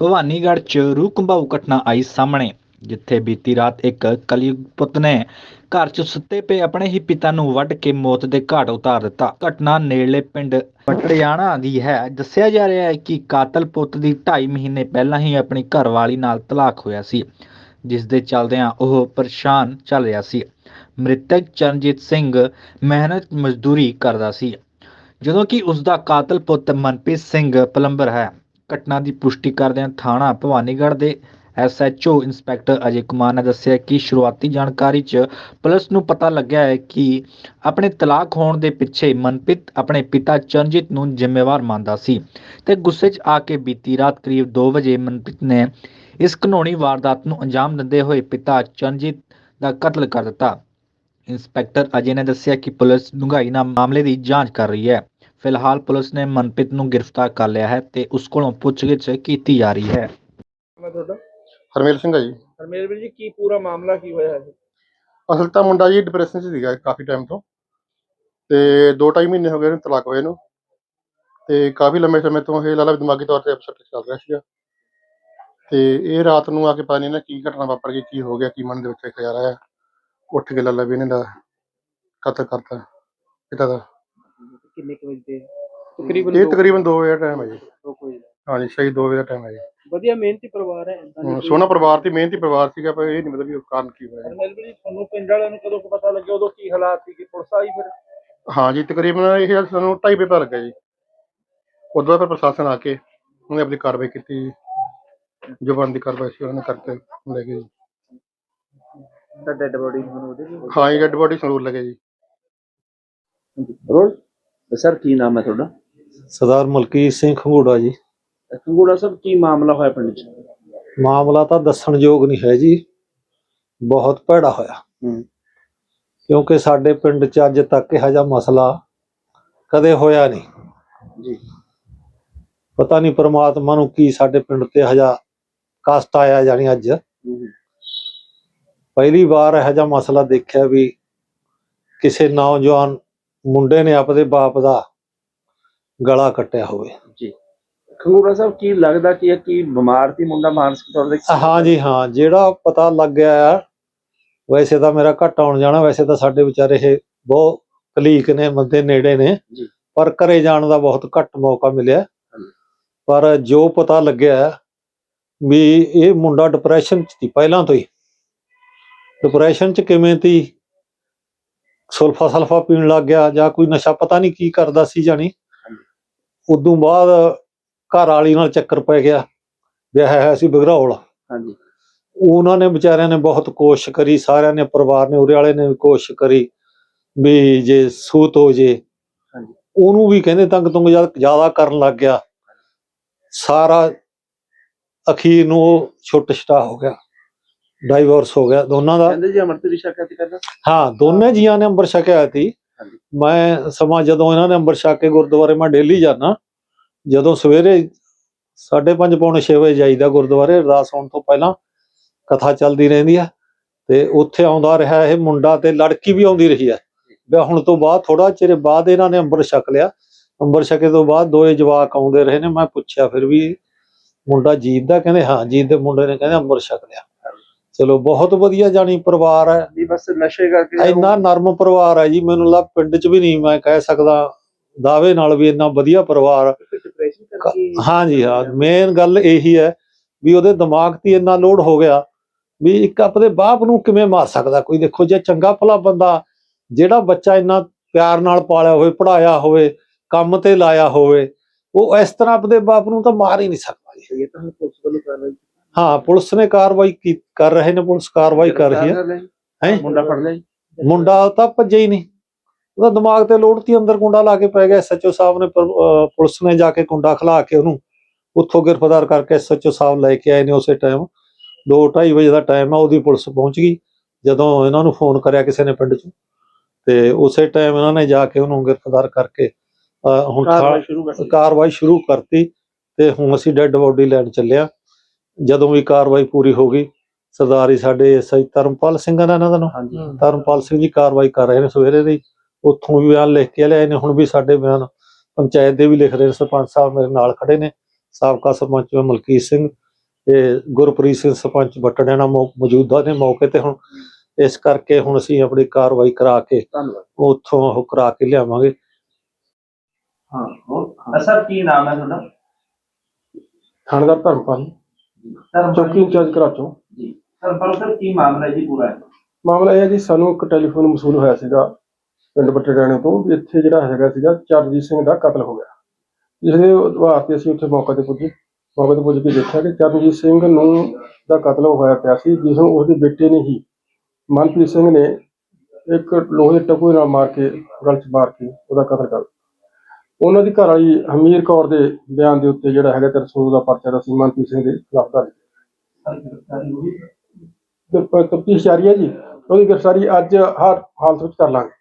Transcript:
ਭਵਾਨੀਗੜ੍ਹ 'ਚ ਰੂਹ ਕੰਬਾਊ ਘਟਨਾ ਆਈ ਸਾਹਮਣੇ, ਜਿੱਥੇ ਬੀਤੀ ਰਾਤ ਇੱਕ ਕਲਯੁਗ ਪੁੱਤ ਨੇ ਘਰ 'ਚ ਸੁੱਤੇ ਪਏ ਆਪਣੇ ਹੀ ਪਿਤਾ ਨੂੰ ਵੱਢ ਕੇ ਮੌਤ ਦੇ ਘਾਟ ਉਤਾਰ ਦਿੱਤਾ। ਘਟਨਾ ਨੇੜਲੇ ਪਿੰਡ ਪਟੜਿਆਣਾ ਦੀ ਹੈ। ਦੱਸਿਆ ਜਾ ਰਿਹਾ ਹੈ ਕਿ ਕਾਤਲ ਪੁੱਤ ਦੀ 2.5 ਮਹੀਨੇ ਪਹਿਲਾਂ ਹੀ ਆਪਣੀ ਘਰਵਾਲੀ ਨਾਲ ਤਲਾਕ ਹੋਇਆ ਸੀ ਜਿਸ ਦੇ ਚੱਲਦਿਆਂ ਉਹ ਪਰੇਸ਼ਾਨ ਚੱਲ ਰਿਹਾ ਸੀ। ਮ੍ਰਿਤਕ ਚਰਨਜੀਤ ਸਿੰਘ ਮਿਹਨਤ ਮਜ਼ਦੂਰੀ ਕਰਦਾ ਸੀ, ਜਦੋਂ ਕਿ ਉਸ ਦਾ ਕਾਤਲ ਪੁੱਤ ਮਨਪ੍ਰੀਤ ਸਿੰਘ ਪਲੰਬਰ ਹੈ। ਘਟਨਾ ਦੀ ਪੁਸ਼ਟੀ ਕਰਦਿਆਂ ਥਾਣਾ ਭਵਾਨੀਗੜ੍ਹ ਦੇ ਐਸਐਚਓ ਇੰਸਪੈਕਟਰ ਅਜੇ ਕੁਮਾਰ ਨੇ ਦੱਸਿਆ ਕਿ ਸ਼ੁਰੂਆਤੀ ਜਾਣਕਾਰੀ 'ਚ ਪੁਲਿਸ ਨੂੰ ਪਤਾ ਲੱਗਿਆ ਹੈ ਕਿ ਆਪਣੇ ਤਲਾਕ ਹੋਣ ਦੇ ਪਿੱਛੇ ਮਨਪ੍ਰੀਤ ਆਪਣੇ ਪਿਤਾ ਚਰਨਜੀਤ ਨੂੰ ਜ਼ਿੰਮੇਵਾਰ ਮੰਨਦਾ ਸੀ ਤੇ ਗੁੱਸੇ 'ਚ ਆ ਕੇ ਬੀਤੀ ਰਾਤ ਕਰੀਬ 2 ਵਜੇ ਮਨਪ੍ਰੀਤ ਨੇ ਇਸ ਘਨੌਣੀ ਵਾਰਦਾਤ ਨੂੰ ਅੰਜਾਮ ਦਿੰਦੇ ਹੋਏ ਪਿਤਾ ਚਰਨਜੀਤ ਦਾ ਕਤਲ ਕਰ ਦਿੱਤਾ। ਇੰਸਪੈਕਟਰ ਅਜੇ ਨੇ ਦੱਸਿਆ ਕਿ ਪੁਲਿਸ ਡੂੰਘਾਈ ਨਾਲ ਮਾਮਲੇ ਦੀ ਜਾਂਚ ਕਰ ਰਹੀ ਹੈ। ਫਿਲਹਾਲ ਪੁਲਿਸ ਨੇ ਮਨਪ੍ਰੀਤ ਨੂੰ ਗ੍ਰਿਫਤਾਰ ਕਰ ਲਿਆ ਹੈ ਤੇ ਉਸ ਕੋਲੋਂ ਪੁੱਛਗਿੱਛ ਕੀਤੀ ਜਾ ਰਹੀ ਹੈ। ਮੈਂ ਤੁਹਾਡਾ? ਹਰਮੇਲ ਸਿੰਘ ਆ ਜੀ। ਹਰਮੇਲ ਵੀਰ ਜੀ ਕੀ ਪੂਰਾ ਮਾਮਲਾ ਕੀ ਹੋਇਆ ਹੈ? ਅਸਲ ਤਾਂ ਮੁੰਡਾ ਜੀ ਡਿਪਰੈਸ਼ਨ 'ਚ ਸੀਗਾ ਕਾਫੀ ਟਾਈਮ ਤੋਂ ਤੇ 2.5 ਮਹੀਨੇ ਹੋ ਗਏ ਇਹਨੂੰ ਤਲਾਕ ਹੋਏ ਨੂੰ ਤੇ ਕਾਫੀ ਲੰਮੇ ਸਮੇਂ ਤੋਂ ਇਹ ਲਾਲਾ ਦਿਮਾਗੀ ਤੌਰ ਤੇ ਅਪਸੈਟ ਚੱਲ ਰਿਹਾ ਸੀਗਾ ਤੇ ਇਹ ਰਾਤ ਨੂੰ ਆ ਕੇ ਪਤਾ ਨਹੀਂ ਨਾ ਕੀ ਘਟਨਾ ਵਾਪਰ ਗਈ ਕੀ ਹੋ ਗਿਆ ਕੀ ਮਨ ਦੇ ਵਿੱਚ ਖਿਆਲ ਆਇਆ ਉੱਠ ਕੇ ਲਾਲਾ ਵੀ ਇਹਨੇ ਦਾ ਕਤਲ ਕਰਤਾ ਪਿਤਾ ਦਾ। ਕਿੰਨੇ ਕੁ ਵਜੇ ਦੇ? ਤਕਰੀਬਨ ਇਹ ਦੋ- ਤਕਰੀਬਨ 2 ਵਜੇ ਦਾ ਟਾਈਮ ਹੈ ਜੀ। ਦੋ ਕੁ ਵਜੇ। ਦਾ। ਹਾਂਜੀ ਸ਼ਾਇਦ 2 ਵਜੇ ਦਾ ਟਾਈਮ ਹੈ ਜੀ। ਵਧੀਆ ਮਿਹਨਤੀ ਪਰਿਵਾਰ ਹੈ ਏਦਾਂ ਨੀ ਹਾਂ, ਕੋਈ- ਸੋਹਣਾ ਪਰਿਵਾਰ ਸੀ ਮਿਹਨਤੀ ਪਰਿਵਾਰ ਸੀਗਾ ਪਰ ਇਹ ਨਹੀਂ ਮਤਲਬ ਵੀ ਉਹ ਕਾਰਨ ਕੀ ਹੋਇਆ। ਹਰਮੇਲ ਵੀਰ ਜੀ ਤੁਹਾਨੂੰ ਪਿੰਡ ਵਾਲਿਆਂ ਨੂੰ ਕਦੋਂ ਕੁ ਪਤਾ ਲੱਗਿਆ ਉਦੋਂ ਕੀ ਹਾਲਾਤ ਸੀ ਕਿ ਪੁਲਿਸ ਆਈ ਫਿਰ? ਹਾਂ ਜੀ ਤਕਰੀਬਨ ਇਹ ਸਾਨੂੰ 2:30 ਵਜੇ ਪਤਾ ਲੱਗਾ ਜੀ। ਉਦੋਂ ਬਾਅਦ ਫਿਰ ਪ੍ਰਸ਼ਾਸਨ ਆ ਕੇ ਉਹਨੇ ਆਪਣੀ ਕਾਰਵਾਈ ਕੀਤੀ ਜੋ। ਬਣਦੀ ਕਾਰਵਾਈ ਸੀ ਉਹਨੇ ਕਰਕੇ ਲੈ ਗਏ ਜੀ। ਤਾਂ ਡੈੱਡ ਬੋਡੀ ਨੂੰ ਉਹਦੇ ਵੀ ਹਾਂ ਜੀ ਡੈਡ ਬੋਡੀ ਸੰਗਰੂਰ ਲੱਗੇ ਜੀ। ਰੋਲ ਸਰ ਕੀ ਨਾਮ ਹੈ ਤੁਹਾਡਾ? ਸਰਦਾਰ ਮਲਕੀਤ ਸਿੰਘ ਖੰਗੂੜਾ ਜੀ। ਕੰਗੂੜਾ ਸਾਹਿਬ ਕੀ ਮਾਮਲਾ ਹੋਇਆ ਪਿੰਡ 'ਚ? ਮਾਮਲਾ ਤਾਂ ਦੱਸਣਯੋਗ ਨਹੀਂ ਹੈ ਜੀ। ਬਹੁਤ ਭੈੜਾ ਹੋਇਆ। ਕਿਉਂਕਿ ਸਾਡੇ ਪਿੰਡ 'ਚ ਅੱਜ ਤੱਕ ਇਹੋ ਜਿਹਾ ਮਸਲਾ ਕਦੇ ਹੋਇਆ ਨਹੀਂ। ਜੀ। ਪਤਾ ਨਹੀਂ ਪ੍ਰਮਾਤਮਾ ਨੂੰ ਕੀ ਸਾਡੇ ਪਿੰਡ ਤੇ ਇਹੋ ਜਿਹਾ ਕਸ਼ਟ ਆਇਆ ਜਾਣੀ ਅੱਜ। ਪਹਿਲੀ ਵਾਰ ਇਹੋ ਜਿਹਾ ਮਸਲਾ ਦੇਖਿਆ ਵੀ ਕਿਸੇ ਨੌਜਵਾਨ ਮੁੰਡੇ ਨੇ ਆਪਦੇ ਬਾਪ ਦਾ ਗਲਾ ਕੱਟਿਆ ਹੋਵੇ। ਜੀ। ਕੰਗੂੜਾ ਸਾਹਿਬ ਕੀ ਲੱਗਦਾ ਕਿ ਇਹ ਕੀ ਬਿਮਾਰ ਸੀ ਮੁੰਡਾ ਮਾਨਸਿਕ ਤੌਰ ਤੇ? ਹਾਂ ਜੀ ਹਾਂ। ਜਿਹੜਾ ਪਤਾ ਲੱਗ ਗਿਆ ਆ ਵੈਸੇ ਤਾਂ ਮੇਰਾ ਘੱਟ ਆਉਣ ਜਾਣਾ ਵੈਸੇ ਤਾਂ ਸਾਡੇ ਵਿਚਾਰੇ ਇਹ ਬਹੁਤ ਕਲੀਕ ਨੇ ਬੰਦੇ ਨੇੜੇ ਨੇ। ਜੀ। ਪਰ ਘਰੇ ਜਾਣ ਦਾ ਬਹੁਤ ਘੱਟ ਮੌਕਾ ਮਿਲਿਆ। ਪਰ ਜੋ ਪਤਾ ਲੱਗਿਆ ਵੀ ਇਹ ਮੁੰਡਾ ਡਿਪਰੈਸ਼ਨ ਚ ਸੀ ਪਹਿਲਾਂ ਤੋਂ ਹੀ। ਡਿਪਰੈਸ਼ਨ ਚ ਕਿਵੇਂ ਤੀ ਸੁਲਫਾ ਸਲਫਾ ਪੀਣ ਲੱਗ ਗਿਆ ਜਾਂ ਕੋਈ ਨਸ਼ਾ ਪਤਾ ਨਹੀਂ ਕੀ ਕਰਦਾ ਸੀ ਜਾਣੀ। ਉਦੋਂ ਬਾਅਦ ਘਰ ਵਾਲੀ ਨਾਲ ਚੱਕਰ ਪੈ ਗਿਆ ਵਿਆਹ ਹੈ ਸੀ ਬਗਰੌਲ। ਹਾਂਜੀ। ਉਹਨਾਂ ਨੇ ਵਿਚਾਰਿਆਂ ਨੇ ਬਹੁਤ ਕੋਸ਼ਿਸ਼ ਕਰੀ ਸਾਰਿਆਂ ਨੇ ਪਰਿਵਾਰ ਨੇ ਉਰੇ ਵਾਲੇ ਨੇ ਵੀ ਕੋਸ਼ਿਸ਼ ਕਰੀ ਵੀ ਜੇ ਸੂਤ ਹੋ ਜੇ। ਉਹਨੂੰ ਵੀ ਕਹਿੰਦੇ ਤੰਗ ਤੁੰਗ ਜ਼ਿਆਦਾ ਕਰਨ ਲੱਗ ਗਿਆ। ਸਾਰਾ ਅਖੀਰ ਨੂੰ ਛੁੱਟ ਛਟਾ ਹੋ ਗਿਆ। ਡਾਈਵੋਰਸ ਹੋ ਗਿਆ ਦੋਨਾਂ ਦਾ। ਕਹਿੰਦੇ ਜੀ ਅਮਰਤ ਦੀ ਸ਼ਿਕਾਇਤ ਕਰਦਾ ਹਾਂ ਦੋਨੇ ਜੀਆਂ ਨੇ ਅੰਬਰ ਛਕਿਆ ਸੀ। ਮੈਂ ਸਮਾਂ ਜਦੋਂ ਇਹਨਾਂ ਨੇ ਅੰਬਰ ਛਕ ਕੇ ਗੁਰਦੁਆਰੇ ਮੈਂ ਡੇਲੀ ਜਾਣਾ ਜਦੋਂ ਸਵੇਰੇ 5:30 ਪੌਣੇ 6 ਵਜੇ ਜਾਈਦਾ ਗੁਰਦੁਆਰੇ ਅਰਦਾਸ ਹੋਣ ਤੋਂ ਪਹਿਲਾਂ ਕਥਾ ਚੱਲਦੀ ਰਹਿੰਦੀ ਆ। ਤੇ ਉੱਥੇ ਆਉਂਦਾ ਰਿਹਾ ਇਹ ਮੁੰਡਾ ਤੇ ਲੜਕੀ ਵੀ ਆਉਂਦੀ ਰਹੀ ਹੈ ਵਿਆਹ ਹੁਣ ਤੋਂ ਬਾਅਦ ਥੋੜਾ ਚਿਰ ਬਾਅਦ ਇਹਨਾਂ ਨੇ ਅੰਬਰ ਛਕ ਲਿਆ। ਅੰਬਰ ਛਕੇ ਤੋਂ ਬਾਅਦ ਦੋਏ ਜਵਾਕ ਆਉਂਦੇ ਰਹੇ ਨੇ। ਮੈਂ ਪੁੱਛਿਆ ਫਿਰ ਵੀ ਮੁੰਡਾ ਜੀਤ ਦਾ? ਕਹਿੰਦੇ ਹਾਂ ਜੀਤ ਦੇ ਮੁੰਡੇ ਨੇ ਕਹਿੰਦੇ ਅੰਬਰ ਛਕ ਲਿਆ। ਚਲੋ ਬਹੁਤ ਵਧੀਆ ਜਾਣੀ ਪਰਿਵਾਰ ਹੈ। ਵੀ ਬਸ ਨਸ਼ੇ ਕਰਕੇ ਇੰਨਾ ਨਰਮ ਪਰਿਵਾਰ ਹੈ ਜੀ ਮੈਨੂੰ ਲੱਗ ਪਿੰਡ 'ਚ ਵੀ ਨਹੀਂ ਮੈਂ ਕਹਿ ਸਕਦਾ ਦਾਅਵੇ ਨਾਲ ਵੀ ਇੰਨਾ ਵਧੀਆ ਪਰਿਵਾਰ ਕਰਕੇ ਹਾਂਜੀ ਹਾਂ ਮੇਨ ਗੱਲ ਇਹੀ ਹੈ ਵੀ ਉਹਦੇ ਦਿਮਾਗ ਤੇ ਇੰਨਾ ਲੋਡ ਹੋ ਗਿਆ ਵੀ ਇੱਕ ਆਪਣੇ ਬਾਪ ਨੂੰ ਕਿਵੇਂ ਮਾਰ ਸਕਦਾ ਕੋਈ? ਦੇਖੋ ਜੇ ਚੰਗਾ ਭਲਾ ਬੰਦਾ ਜਿਹੜਾ ਬੱਚਾ ਇੰਨਾ ਪਿਆਰ ਨਾਲ ਪਾਲਿਆ ਹੋਵੇ ਪੜਾਇਆ ਹੋਵੇ ਕੰਮ ਤੇ ਲਾਇਆ ਹੋਵੇ ਉਹ ਇਸ ਤਰ੍ਹਾਂ ਆਪਣੇ ਬਾਪ ਨੂੰ ਤਾਂ ਮਾਰ ਹੀ ਨਹੀਂ ਸਕਦਾ ਜੀ। ਇਹ ਤਾਂ ਪੁਲਿਸ ਵੱਲੋਂ ਕਰ ਰਹੀ ਹਾਂ ਪੁਲਿਸ ਨੇ ਕਾਰਵਾਈ ਕੀ ਕਰ ਰਹੇ ਨੇ ਪੁਲਿਸ ਕਾਰਵਾਈ ਕਰ ਰਹੀ ਹੈ। ਹੈਂ? ਮੁੰਡਾ ਫੜ ਲਿਆ ਜੀ। ਮੁੰਡਾ ਤਾਂ ਭੱਜਿਆ ਹੀ ਨਹੀਂ। ਉਹਦਾ ਦਿਮਾਗ ਤੇ ਲੋੜ ਤੀ ਅੰਦਰ ਕੁੰਡਾ ਲਾ ਕੇ ਪੈ ਗਿਆ। ਐਸਐਚਓ ਸਾਹਿਬ ਨੇ ਪਰ- ਅਹ ਪੁਲਿਸ ਨੇ ਜਾ ਕੇ ਕੁੰਡਾ ਖਲਾ ਕੇ ਉਹਨੂੰ ਉੱਥੋਂ ਗ੍ਰਿਫਤਾਰ ਕਰਕੇ ਐਸਐਚਓ ਸਾਹਿਬ ਲੈ ਕੇ ਆਏ ਨੇ ਉਸੇ ਟਾਈਮ 2:30 ਵਜੇ ਦਾ ਟਾਈਮ ਆ ਉਹਦੀ ਪੁਲਿਸ ਪਹੁੰਚ ਗਈ। ਜਦੋਂ ਇਹਨਾਂ ਨੂੰ ਫੋਨ ਕਰਿਆ ਕਿਸੇ ਨੇ ਪਿੰਡ 'ਚ। ਤੇ ਉਸੇ ਟਾਈਮ ਇਹਨਾਂ ਨੇ ਜਾ ਕੇ ਉਹਨੂੰ ਗ੍ਰਿਫਤਾਰ ਕਰਕੇ ਅਹ ਹੁਣ ਥਾ- ਕਾਰਵਾਈ ਸ਼ੁਰੂ ਕਰ ਦਿੱਤੀ। ਕਾਰਵਾਈ ਸ਼ੁਰੂ ਕਰਤੀ ਤੇ ਹੁਣ ਅਸੀਂ ਡੈੱਡ ਬੋਡੀ ਲੈਣ ਚੱਲੇ ਆ ਜਦੋਂ ਵੀ ਕਾਰਵਾਈ ਪੂਰੀ ਹੋ ਗਈ ਸਰਦਾਰੀ ਸਾਡੇ ਐਸਆਈ ਧਰਮਪਾਲ ਸਿੰਘ ਦਾ ਇਹਨਾਂ ਦਾ ਨਾਮ। ਧਰਮਪਾਲ ਸਿੰਘ ਜੀ ਕਾਰਵਾਈ ਕਰ ਰਹੇ ਨੇ ਸਵੇਰੇ ਦੀ। ਉੱਥੋਂ ਵੀ ਬਿਆਨ ਲਿਖ ਕੇ ਲਿਆਏ ਨੇ ਹੁਣ ਵੀ ਸਾਡੇ ਬਿਆਨ ਪੰਚਾਇਤ ਦੇ ਵੀ ਲਿਖ ਰਹੇ ਨੇ। ਸਰਪੰਚ ਸਾਹਿਬ ਮੇਰੇ ਨਾਲ ਖੜੇ ਨੇ। ਸਾਬਕਾ ਸਰਪੰਚ ਮਲਕੀਤ ਸਿੰਘ ਤੇ ਗੁਰਪ੍ਰੀਤ ਸਿੰਘ ਸਰਪੰਚ ਬਟੜਿਆਣਾ ਮੌਜੂਦਾ ਨੇ ਮੌਕੇ ਤੇ ਹੁਣ। ਇਸ ਕਰਕੇ ਹੁਣ ਅਸੀਂ ਆਪਣੀ ਕਾਰਵਾਈ ਕਰਾ ਕੇ ਧੰਨਵਾਦ। ਉੱਥੋਂ ਉਹ ਕਰਾ ਕੇ ਲਿਆਵਾਂਗੇ। ਹਾਂ ਹੋਰ ਸਰ ਕੀ ਨਾਮ ਹੈ ਤੁਹਾਡਾ? ਥਾਣੇਦਾਰ ਧਰਮਪਾਲ। ਚੌਕੀ ਇੰਚਾਰਜ ਕਰਾਚੋਂ ਜੀ। ਸਰ ਪਰ ਸਰ ਕੀ ਮਾਮਲਾ ਹੈ ਜੀ ਪੂਰਾ? ਮਾਮਲਾ ਇਹ ਹੈ ਜੀ ਸਾਨੂੰ ਇੱਕ ਟੈਲੀਫੋਨ ਮਸੂਲ ਹੋਇਆ ਸੀਗਾ ਪਿੰਡ ਬੱਟੇੜਾਣੇ ਤੋਂ ਵੀ ਇੱਥੇ ਜਿਹੜਾ ਹੈਗਾ ਸੀਗਾ ਚਰਨਜੀਤ ਸਿੰਘ ਦਾ ਕਤਲ ਹੋ ਗਿਆ। ਜਿਸ ਦੇ ਆਧਾਰ ਤੇ ਅਸੀਂ ਉੱਥੇ ਮੌਕੇ ਤੇ ਪੁੱਜੇ। ਮੌਕੇ ਤੇ ਪੁੱਜ ਕੇ ਦੇਖਿਆ ਕਿ ਚਰਨਜੀਤ ਸਿੰਘ ਨੂੰ ਦਾ ਕਤਲ ਹੋਇਆ ਪਿਆ ਸੀ ਜਿਸ ਨੂੰ ਉਸਦੇ ਬੇਟੇ ਨੇ ਹੀ ਮਨਪ੍ਰੀਤ ਸਿੰਘ ਨੇ ਇੱਕ ਲੋਹੇ ਦੇ ਨਾਲ ਮਾਰ ਕੇ ਗਲ 'ਚ ਮਾਰ ਕੇ ਉਹਦਾ ਕਤਲ ਕਰ ਦਿੱਤਾ। ਉਹਨਾਂ ਦੀ ਘਰ ਵਾਲੀ ਹਮੀਰ ਕੌਰ ਦੇ ਬਿਆਨ ਦੇ ਉੱਤੇ ਜਿਹੜਾ ਹੈਗਾ 300 ਦਾ ਪਰਚਾ ਦਾ ਸੀ ਮਨਪ੍ਰੀਤ ਸਿੰਘ ਦੇ ਖਿਲਾਫ ਦਰਜ। ਗ੍ਰਿਫਤਾਰੀ ਹੋਈ? ਤਫਤੀਸ਼ ਜਾਰੀ ਹੈ ਜੀ। ਉਹਦੀ ਗ੍ਰਿਫਤਾਰੀ ਅੱਜ ਹਰ ਹਾਲਤ ਵਿੱਚ ਕਰ ਲਾਂਗੇ।